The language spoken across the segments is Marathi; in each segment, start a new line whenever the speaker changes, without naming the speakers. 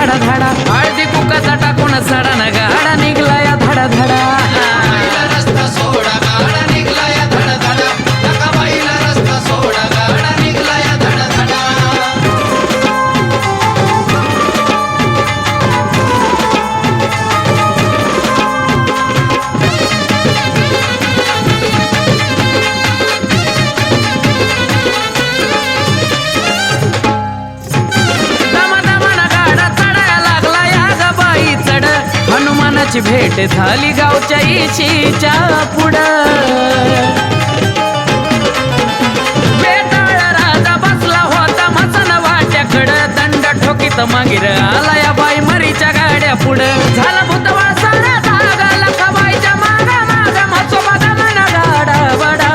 धाडा धाडा हनुमानाची भेट झाली गावच्या इशीच्या पुढं. बेताळ दंड मागीर आला या बाई मरीच्या गाड्या पुढं. झाला बुधवार सारा जागा लखाबाईच्या मागा मागा मचोबा दमाना गाडा बडा.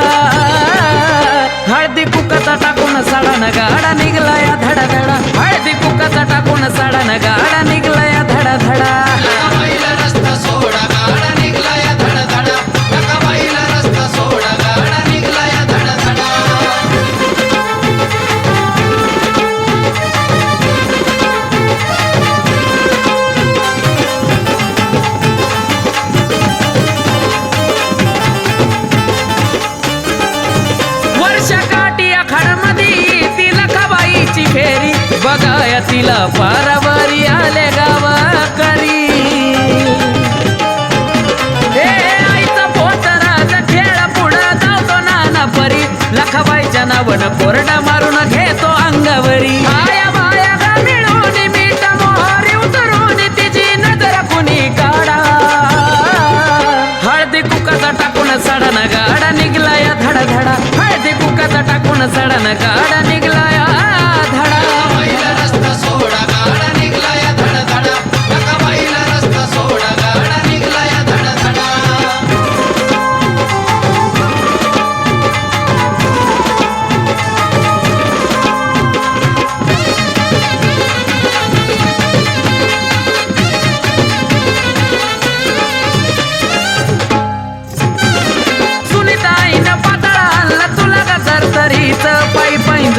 हळदी कुकता टाकून साडा न मारून घेतो अंगावरी. आया बाया गा मिळून मीठ मोहरी उतरून तिची नजर कुणी काढा. हळदी कुकाचा टाकून सडन गाडा निघला या धडा धडा हळदी कुकाचा टाकून सडन गाडा.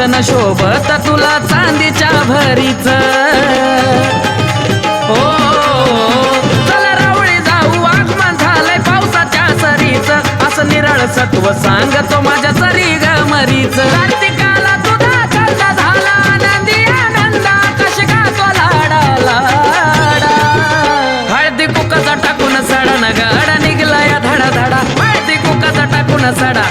पायी पैंजण शोभत तुला चांदीच्या भरीच. हो, ओ चला रावळी जाऊ आगमन झालंय पावसाच्या सरीच. असं निराळ सत्व सांगतो माझ्या सरी गमरीच. कार्तिकाला तुझा चंद झाला आनंदी आनंदा कशी गातो लाडा लाडा हळदी कुकाचा टाकून सडा न गाडा निघला या धडा धडा. हळदी कुकाचा टाकून सडा